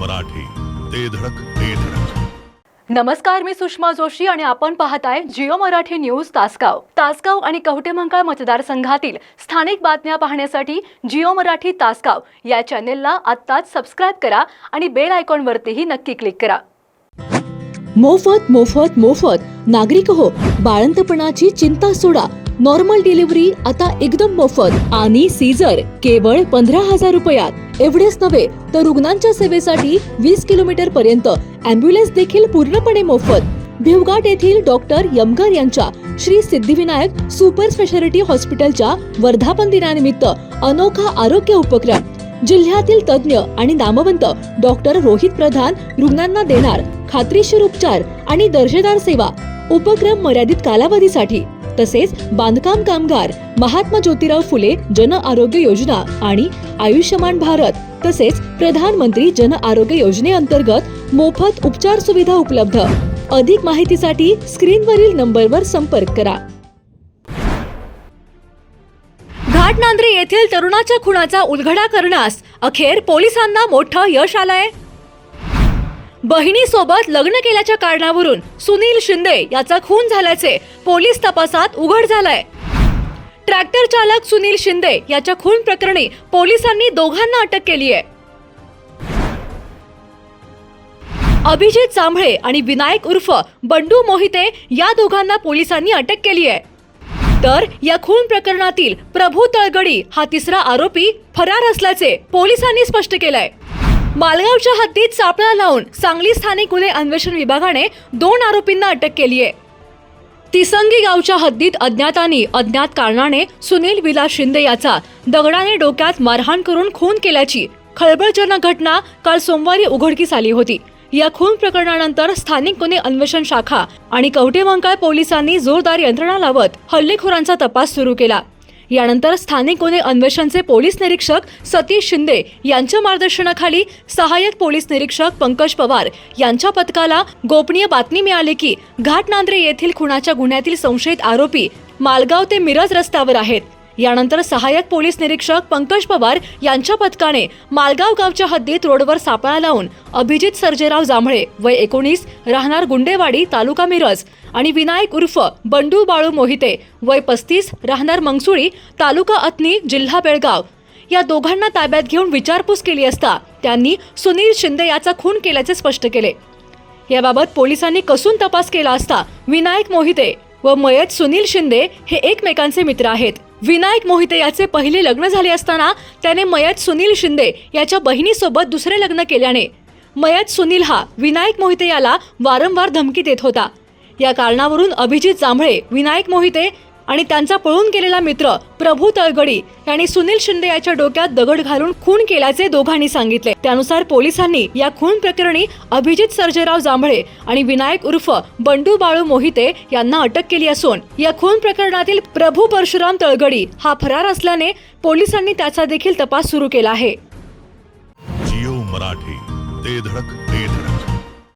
मराठी. ते धडक ते धडक. नमस्कार मी सुषमा जोशी आणि आपण पाहताय जिओ मराठी न्यूज तासगाव. तासगाव आणि कवटेमंकाळ मतदारसंघातील स्थानिक बातम्या पाहण्यासाठी जिओ मराठी तासगाव या चॅनेलला आत्ताच सबस्क्राईब करा आणि बेल आयकॉनवरतीही नक्की क्लिक करा. मोफत मोफत मोफत. नागरिक हो बाळंतपणाची चिंता सोडा. नॉर्मल डिलिव्हरी आता एकदम मोफत. आणि सीझर केवळ पंधरा हजार रुपयात. एवढेच नव्हे तर रुग्णांच्या सेवेसाठी वीस किलोमीटर पर्यंत अँब्युलन्स देखील पूर्णपणे मोफत. भिवघाट येथील डॉक्टर यमगर यांच्या श्री सिद्धिविनायक सुपर स्पेशालिटी हॉस्पिटलच्या वर्धापन दिनानिमित्त अनोखा आरोग्य उपक्रम. जिल्ह्यातील तज्ज्ञ आणि नामवंत डॉक्टर रोहित प्रधान रुग्णांना देणार खात्रीशीर उपचार आणि दर्जेदार सेवा. उपक्रम मर्यादित कालावधीसाठी. तसेच बांधकाम कामगार महात्मा ज्योतिराव फुले जन आरोग्य योजना आणि आयुष्यमान भारत तसेच प्रधानमंत्री जन आरोग्य योजनेअंतर्गत मोफत उपचार सुविधा उपलब्ध. अधिक माहितीसाठी स्क्रीनवरील नंबरवर संपर्क करा. घाटनांद्रे येथील तरुणाच्या खुनाचा उलगडा करण्यास अखेर पोलिसांना मोठं यश आलंय. बहिणीसोबत लग्न केल्याच्या कारणावरून सुनील शिंदे याचा खून झाल्याचे पोलीस तपासात उघड झालंय. ट्रॅक्टर चालक सुनील शिंदे याच्या खून प्रकरणी पोलिसांनी दोघांना अटक केली आहे अभिजित जांभळे आणि विनायक उर्फ बंडू मोहिते या दोघांना पोलिसांनी अटक केली आहे तर या खून प्रकरणातील प्रभू तळगडी हा तिसरा आरोपी फरार असल्याचे पोलिसांनी स्पष्ट केलंय. मालगावच्या हद्दीत सापळा लावून सांगली स्थानिक गुन्हे अन्वेषण विभागाने दोन आरोपींना अटक केली आहे. तिसंगी गावच्या हद्दीत अज्ञातांनी अज्ञात कारणाने सुनील विलास शिंदे याचा दगडाने डोक्यात मारहाण करून खून केल्याची खळबळजनक घटना काल सोमवारी उघडकीस आली होती. या खून प्रकरणानंतर स्थानिक गुन्हे अन्वेषण शाखा आणि कवटेमंकाळ पोलिसांनी जोरदार यंत्रणा लावत हल्लेखोरांचा तपास सुरू केला. यानंतर स्थानिक गुन्हे अन्वेषणचे पोलीस निरीक्षक सतीश शिंदे यांच्या मार्गदर्शनाखाली सहाय्यक पोलीस निरीक्षक पंकज पवार यांच्या पथकाला गोपनीय बातमी मिळाली की घाटनांद्रे येथील खुनाच्या गुन्ह्यातील संशयित आरोपी मालगाव ते मिरज रस्त्यावर आहेत. यानंतर सहाय्यक पोलीस निरीक्षक पंकज पवार यांच्या पथकाने मालगाव गावच्या हद्दीत रोडवर सापळा लावून अभिजित सर्जेराव जांभळे वय एकोणीस राहणार गुंडेवाडी तालुका मिरज आणि विनायक उर्फ बंडू बाळू मोहिते वय पस्तीस राहणार मंगसुळी तालुका अत्नी जिल्हा बेळगाव. या दोघांना ताब्यात घेऊन विचारपूस केली असता त्यांनी सुनील शिंदे याचा खून केल्याचे स्पष्ट केले. याबाबत पोलिसांनी कसून तपास केला असता विनायक मोहिते व मयत सुनील शिंदे हे एकमेकांचे मित्र आहेत. विनायक मोहिते याचे पहिले लग्न झाले असताना त्याने मयत सुनील शिंदे याच्या बहिणीसोबत दुसरे लग्न केल्याने. मयत सुनील हा विनायक मोहिते याला वारंवार धमकी देत होता. या कारणावरून अभिजित जांभळे विनायक मोहिते आणि त्यांचा पळून गेलेला मित्र प्रभू तळगडी यांनी सुनील शिंदे याच्या डोक्यात दगड घालून खून केल्याचे दोघांनी सांगितले. त्यानुसार पोलिसांनी या खून प्रकरणी अभिजित सर्जेराव जांभळे आणि विनायक उर्फ बंडू बाळू मोहिते यांना अटक केली असून या खून प्रकरणातील प्रभू परशुराम तळगडी हा फरार असल्याने पोलिसांनी त्याचा देखील तपास सुरू केला आहे. जिओ मराठी ते धडक ते धडक.